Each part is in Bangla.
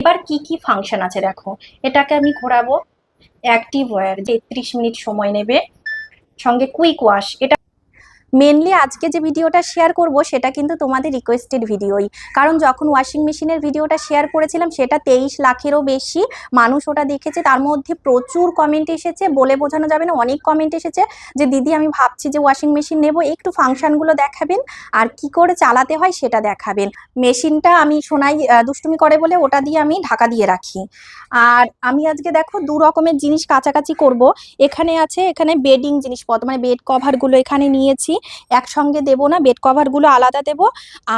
এবার কি কি ফাংশন আছে দেখো? এটাকে আমি ঘোরাবো। অ্যাক্টিভ ওয়ার যে ত্রিশ মিনিট সময় নেবে। সঙ্গে কুইক ওয়াশ এটা মেনলি আজকে যে ভিডিওটা শেয়ার করব, সেটা কিন্তু তোমাদের রিকোয়েস্টেড ভিডিওই কারণ যখন ওয়াশিং মেশিনের ভিডিওটা শেয়ার করেছিলাম, সেটা তেইশ লাখেরও বেশি মানুষ ওটা দেখেছে। তার মধ্যে প্রচুর কমেন্ট এসেছে, বলে বোঝানো যাবে না, অনেক কমেন্ট এসেছে যে, দিদি, আমি ভাবছি যে ওয়াশিং মেশিন নেব, একটু ফাংশনগুলো দেখাবেন, আর কি করে চালাতে হয় সেটা দেখাবেন। মেশিনটা আমি সোনাই দুষ্টুমি করে বলে ওটা দিয়ে আমি ঢাকা দিয়ে রাখি। আর আমি আজকে দেখো দু রকমের জিনিস কাছাকাছি করব। এখানে আছে, এখানে বেডিং জিনিসপত্র মানে বেড কভারগুলো এখানে নিয়েছি। একসঙ্গে দেবো না বেড কভারগুলো আলাদা দেবো।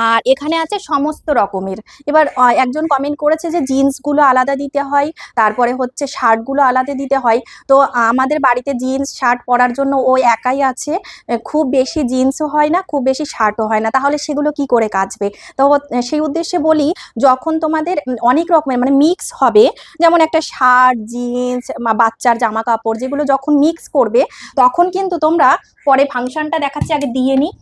আর এখানে আছে সমস্ত রকমের। এবার একজন কমেন্ট করেছে যে জিন্সগুলো আলাদা দিতে হয়, তারপরে হচ্ছে শার্টগুলো আলাদা দিতে হয়। তো আমাদের বাড়িতে জিন্স শার্ট পরার জন্য ও একাই আছে। খুব বেশি জিন্সও হয় না, খুব বেশি শার্টও হয় না। তাহলে সেগুলো কি করে কাচবে? তো সেই উদ্দেশ্যে বলি, যখন তোমাদের অনেক রকমের মানে মিক্স হবে, যেমন একটা শার্ট জিন্স বাচ্চার জামা কাপড়, যেগুলো যখন মিক্স করবে, তখন কিন্তু তোমরা পরে ফাংশনটা দেখাচ্ছি আগে দিয়ে নিই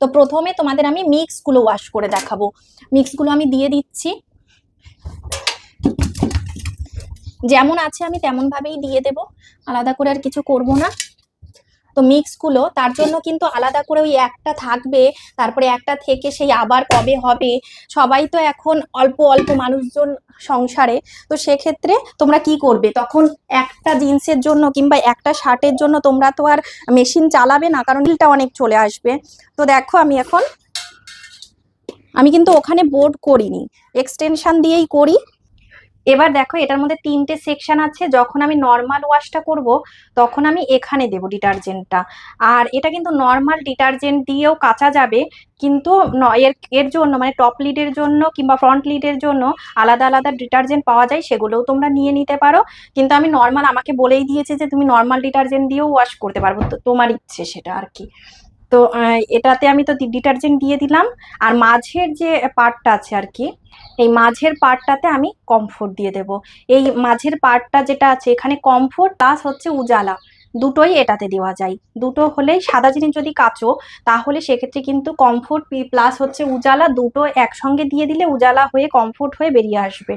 তো প্রথমে তোমাদের আমি মিক্সগুলো ওয়াশ করে দেখাবো। মিক্সগুলো আমি দিয়ে দিচ্ছি। যেমন আছে আমি তেমনভাবেই দিয়ে দেব। আলাদা করে আর কিছু করব না। তো মিক্সগুলো তার জন্য কিন্তু আলাদা করে ওই একটা থাকবে, তারপরে একটা থেকে সেই আবার কবে হবে, সবাই তো এখন অল্প অল্প মানুষজন সংসারে, তো সেক্ষেত্রে তোমরা কি করবে? তখন একটা জিন্সের জন্য কিংবা একটা শার্টের জন্য তোমরা তো আর মেশিন চালাবে না, কারণ বিলটা অনেক চলে আসবে। তো দেখো আমি এখন, আমি কিন্তু ওখানে বোর্ড করিনি এক্সটেনশন দিয়েই করি। এবার দেখো, এটার মধ্যে তিনটে সেকশন আছে। যখন আমি নর্মাল ওয়াশটা করব, তখন আমি এখানে দেব ডিটারজেন্টটা আর এটা কিন্তু নর্মাল ডিটারজেন্ট দিয়েও কাচা যাবে, কিন্তু এর এর জন্য মানে টপ লিডের জন্য কিংবা ফ্রন্ট লিডের জন্য আলাদা আলাদা ডিটারজেন্ট পাওয়া যায়, সেগুলোও তোমরা নিয়ে নিতে পারো। কিন্তু আমি নর্মাল আমাকে বলেই দিয়েছে যে, তুমি নর্মাল ডিটারজেন্ট দিয়েও ওয়াশ করতে পারব। তো তোমার ইচ্ছে সেটা আর কি। তো এটাতে আমি তো ডিটারজেন্ট দিয়ে দিলাম। আর মাঝের যে পার্টটা আছে আর কি এই মাঝের পার্টটাতে আমি কমফোর্ট দিয়ে দেব। এই মাঝের পার্টটা যেটা আছে, এখানে কমফোর্ট প্লাস হচ্ছে উজালা। দুটোই এটাতে দেওয়া যায়। দুটো হলেই সাদা জিনিস যদি কাচো, তাহলে সেক্ষেত্রে কিন্তু কমফোর্ট প্লাস হচ্ছে উজালা। দুটো একসঙ্গে দিয়ে দিলে উজালা হয়ে কমফোর্ট হয়ে বেরিয়ে আসবে।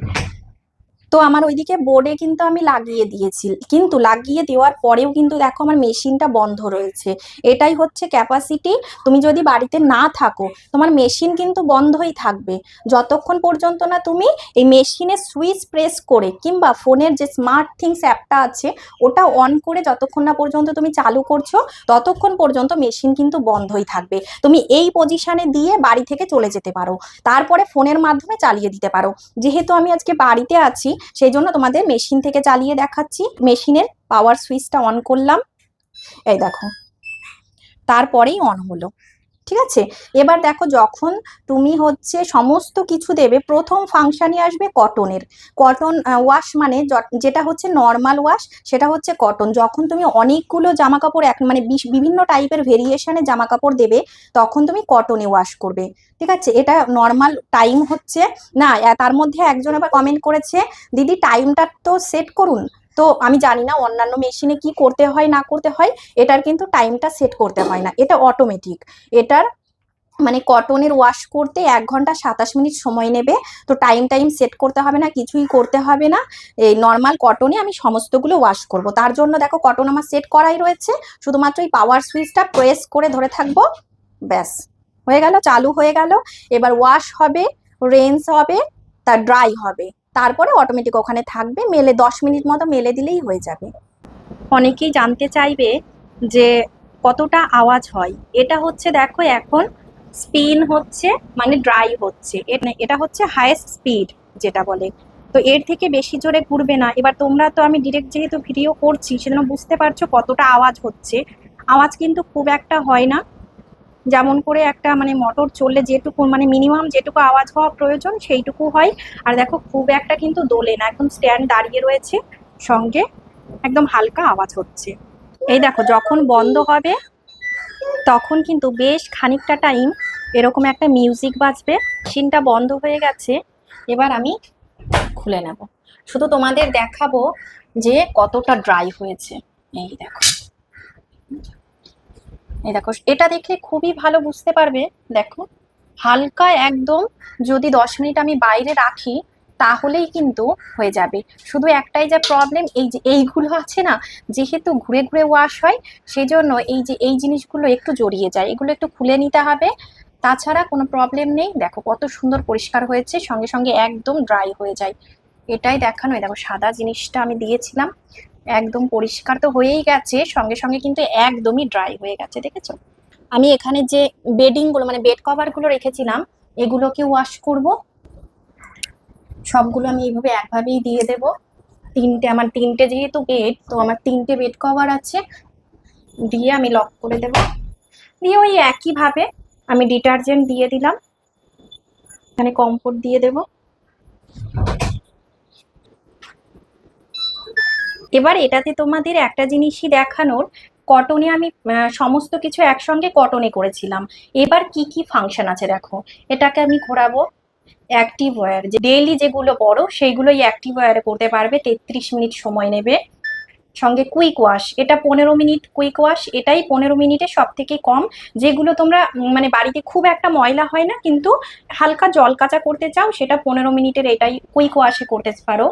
তো আমার ওইদিকে বোর্ডে কিন্তু আমি লাগিয়ে দিয়েছি। কিন্তু লাগিয়ে দেওয়ার পরেও কিন্তু দেখো আমার মেশিনটা বন্ধ রয়েছে। এটাই হচ্ছে ক্যাপাসিটি তুমি যদি বাড়িতে না থাকো, তোমার মেশিন কিন্তু বন্ধই থাকবে। যতক্ষণ পর্যন্ত না তুমি এই মেশিনে সুইচ প্রেস করে কিংবা ফোনের যে স্মার্ট থিংস অ্যাপটা আছে, ওটা অন করে যতক্ষণ না পর্যন্ত তুমি চালু করছ, ততক্ষণ পর্যন্ত মেশিন কিন্তু বন্ধই থাকবে। তুমি এই পজিশানে দিয়ে বাড়ি থেকে চলে যেতে পারো। তারপরে ফোনের মাধ্যমে চালিয়ে দিতে পারো। যেহেতু আমি আজকে বাড়িতে আছি সেই জন্য তোমাদের মেশিন থেকে চালিয়ে দেখাচ্ছি। মেশিনের পাওয়ার সুইচটা অন করলাম। এই দেখো, তারপরেই অন হলো। ঠিক আছে? এবার দেখো যখন তুমি হচ্ছে সমস্ত কিছু দেবে, প্রথম ফাংশানই আসবে কটনের কটন ওয়াশ মানে যেটা হচ্ছে নর্মাল ওয়াশ সেটা হচ্ছে কটন যখন তুমি অনেকগুলো জামা কাপড় এক মানে বিভিন্ন টাইপের ভেরিয়েশনে জামা কাপড় দেবে, তখন তুমি কটনে ওয়াশ করবে। ঠিক আছে? এটা নর্মাল টাইম হচ্ছে। না তার মধ্যে একজন আবার কমেন্ট করেছে, দিদি টাইমটা তো সেট করুন। তো আমি জানি না অন্যান্য মেশিনে কি করতে হয়, না করতে হয়, এটার কিন্তু টাইমটা সেট করতে হয় না। এটা অটোমেটিক এটার মানে কটনের ওয়াশ করতে এক ঘণ্টা সাতাশ মিনিট সময় নেবে। তো টাইম টাইম সেট করতে হবে না, কিছুই করতে হবে না। এই নর্মাল কটনে আমি সমস্তগুলো ওয়াশ করব। তার জন্য দেখো কটন আমার সেট করাই রয়েছে। শুধুমাত্র এই পাওয়ার সুইচটা প্রেস করে ধরে থাকব। ব্যাস। হয়ে গেল, চালু হয়ে গেল। এবার ওয়াশ হবে রেন্স হবে তার ড্রাই হবে। তারপরে অটোমেটিক ওখানে থাকবে। মেলে দশ মিনিট মতো মেলে দিলেই হয়ে যাবে। অনেকেই জানতে চাইবে যে কতটা আওয়াজ হয়। এটা হচ্ছে দেখো এখন স্পিন হচ্ছে মানে ড্রাই হচ্ছে। এ- এটা হচ্ছে হায়েস্ট স্পিড যেটা বলে। তো এর থেকে বেশি জোরে ঘুরবে না। এবার তোমরা তো আমি ডিরেক্ট যেহেতু ভিডিও করছি, সেজন্য বুঝতে পারছ কতটা আওয়াজ হচ্ছে। আওয়াজ কিন্তু খুব একটা হয় না। যেমন করে একটা মানে মোটর চললে যেটুকু মানে মিনিমাম যেটুকু আওয়াজ হওয়া প্রয়োজন সেইটুকু হয়। আর দেখো খুব একটা কিন্তু দোলে না, একদম স্ট্যান্ড দাঁড়িয়ে রয়েছে, সঙ্গে একদম হালকা আওয়াজ হচ্ছে। এই দেখো, যখন বন্ধ হবে, তখন কিন্তু বেশ খানিকটা টাইম এরকম একটা মিউজিক বাজবে মেশিনটা বন্ধ হয়ে গেছে, এবার আমি খুলে নেব। শুধু তোমাদের দেখাবো যে কতটা ড্রাই হয়েছে। এই দেখো। এই দেখো, এটা দেখে খুবই ভালো বুঝতে পারবে, দেখো। হালকা একদম যদি দশ মিনিট আমি বাইরে রাখি, তাহলেই কিন্তু হয়ে যাবে। শুধু একটাই যা প্রবলেম এই যে এইগুলো আছে না, যেহেতু ঘুরে ঘুরে ওয়াশ হয়, সেজন্য এই যে এই জিনিসগুলো একটু জড়িয়ে যায়, এগুলো একটু খুলে নিতে হবে। তাছাড়া কোনো প্রবলেম নেই, দেখো কত সুন্দর পরিষ্কার হয়েছে, সঙ্গে সঙ্গে একদম ড্রাই হয়ে যায়। এটাই দেখানো দেখো সাদা জিনিসটা আমি দিয়েছিলাম। একদম পরিষ্কার তো হয়েই গেছে, সঙ্গে সঙ্গে কিন্তু একদমই ড্রাই হয়ে গেছে, দেখেছ? আমি এখানে যে বেডিংগুলো মানে বেড কভারগুলো রেখেছিলাম, এগুলোকে ওয়াশ করব। সবগুলো আমি এইভাবে একভাবেই দিয়ে দেব। তিনটে, আমার তিনটে যেহেতু বেড তো আমার তিনটে বেড কভার আছে। দিয়ে আমি লক করে দেব। দিয়ে ওই একইভাবে আমি ডিটারজেন্ট দিয়ে দিলাম। এখানে কম্ফোর্ট দিয়ে দেব। এবার এটাতে তোমাদের একটা জিনিসই দেখানোর, কটনে আমি সমস্ত কিছু একসঙ্গে কটনে করেছিলাম। এবার কি কি ফাংশন আছে দেখো। এটাকে আমি ঘোরাবো। অ্যাক্টিভ ওয়্যার যে ডেইলি যেগুলো বড় সেইগুলোই অ্যাক্টিভ ওয়্যারে করতে পারবে। তেত্রিশ মিনিট সময় নেবে। সঙ্গে কুইক ওয়াশ এটা পনেরো মিনিট কুইক ওয়াশ এটাই পনেরো মিনিটে সব থেকে কম। যেগুলো তোমরা মানে বাড়িতে খুব একটা ময়লা হয় না, কিন্তু হালকা জল কাচা করতে চাও, সেটা পনেরো মিনিটের এটাই কুইক ওয়াশে করতে পারো।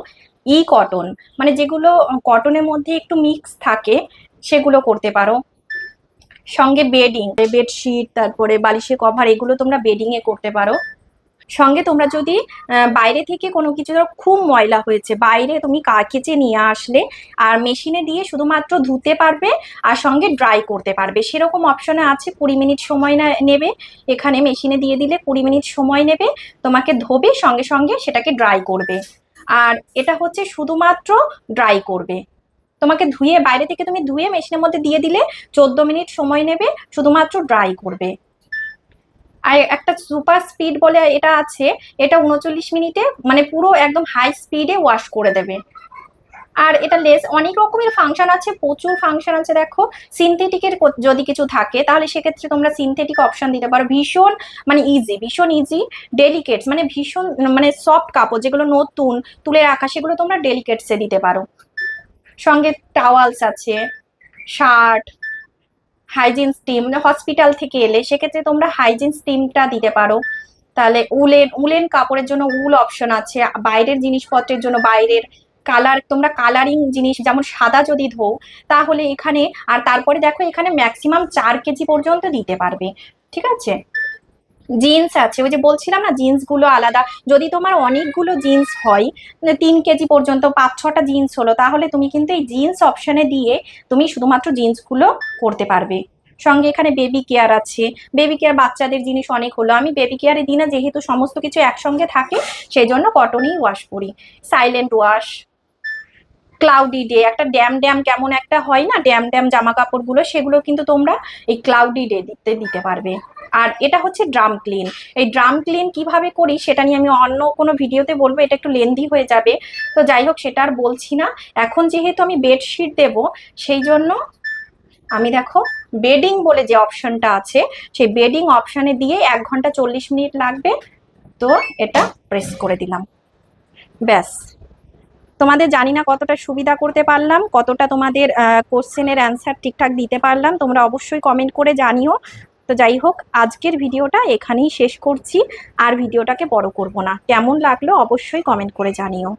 ই কটন মানে যেগুলো কটনের মধ্যে একটু মিক্স থাকে, সেগুলো করতে পারো। সঙ্গে বেডিং বেডশিট তারপরে বালিশের কভার এগুলো তোমরা বেডিং এ করতে পারো। সঙ্গে তোমরা যদি বাইরে থেকে কোনো কিছু, ধরো খুব ময়লা হয়েছে, বাইরে তুমি কেচে নিয়ে আসলে, আর মেশিনে দিয়ে শুধুমাত্র ধুতে পারবে, আর সঙ্গে ড্রাই করতে পারবে। সেরকম অপশনে আছে, কুড়ি মিনিট সময় না, নেবে। এখানে মেশিনে দিয়ে দিলে কুড়ি মিনিট সময় নেবে, তোমাকে ধোবে, সঙ্গে সঙ্গে সেটাকে ড্রাই করবে। আর এটা হচ্ছে শুধুমাত্র ড্রাই করবে। তোমাকে ধুয়ে বাইরে থেকে তুমি ধুয়ে মেশিনের মধ্যে দিয়ে দিলে চোদ্দ মিনিট সময় নেবে শুধুমাত্র ড্রাই করবে। আর একটা সুপার স্পিড বলে এটা আছে, এটা উনচল্লিশ মিনিটে মানে পুরো একদম হাই স্পিডে ওয়াশ করে দেবে। আর এটা লেস অনেক রকমের ফাংশন আছে, প্রচুর ফাংশন আছে দেখো। সিনথেটিকের যদি কিছু থাকে, তাহলে সেক্ষেত্রে তোমরা সিনথেটিক অপশন দিতে পারো। ভীষণ মানে ইজি ভীষণ ইজি ডেলিকেটস মানে ভীষণ মানে সফট কাপড়, যেগুলো নতুন, তুলে রাখা, সেগুলো তোমরা ডেলিকেটসে দিতে পারো। সঙ্গে টাওয়ালস আছে শার্ট হাইজিন স্টিম হসপিটাল থেকে এলে সেক্ষেত্রে তোমরা হাইজিন স্টিমটা দিতে পারো। তাহলে উলেন উলেন কাপড়ের জন্য উল অপশন আছে। বাইরের জিনিসপত্রের জন্য বাইরের কালার তোমরা কালারিং জিনিস যেমন সাদা যদি ধো তাহলে এখানে, আর তারপরে দেখো এখানে ম্যাক্সিমাম চার কেজি পর্যন্ত দিতে পারবে, ঠিক আছে? জিন্স আছে, ওই যে বলছিলাম না জিন্সগুলো আলাদা, যদি তোমার অনেকগুলো জিন্স হয় মানে তিন কেজি পর্যন্ত, পাঁচ ছটা জিন্স হলো, তাহলে তুমি কিন্তু এই জিন্স অপশনে দিয়ে তুমি শুধুমাত্র জিন্সগুলো করতে পারবে। সঙ্গে এখানে বেবি কেয়ার আছে বেবি কেয়ার বাচ্চাদের জিনিস অনেক হলো, আমি বেবি কেয়ারে দিই না, যেহেতু সমস্ত কিছু একসঙ্গে থাকে সেই জন্য কটনই ওয়াশ করি। সাইলেন্ট ওয়াশ ক্লাউডি ডে একটা ড্যাম ড্যাম কেমন একটা হয় না, ড্যাম ড্যাম জামা কাপড়গুলো সেগুলো কিন্তু তোমরা এই ক্লাউডি ডে দিতে দিতে পারবে। আর এটা হচ্ছে ড্রাম ক্লিন এই ড্রাম ক্লিন কীভাবে করি সেটা নিয়ে আমি অন্য কোনো ভিডিওতে বলব, এটা একটু লেন্দি হয়ে যাবে। তো যাই হোক, সেটা আর বলছি না। এখন যেহেতু আমি বেডশিট দেব, সেই জন্য আমি দেখো বেডিং বলে যে অপশনটা আছে, সেই বেডিং অপশনে দিয়ে এক ঘণ্টা চল্লিশ মিনিট লাগবে। তো এটা প্রেস করে দিলাম। ব্যাস। তোমাদের জানি না কতটা সুবিধা করতে পারলাম, কতটা তোমাদের কোশ্চেনের অ্যান্সার ঠিকঠাক দিতে পারলাম, তোমরা অবশ্যই কমেন্ট করে জানিও। তো যাই হোক, আজকের ভিডিওটা এখানেই শেষ করছি, আর ভিডিওটাকে বড় করব না। কেমন লাগল অবশ্যই কমেন্ট করে জানিও।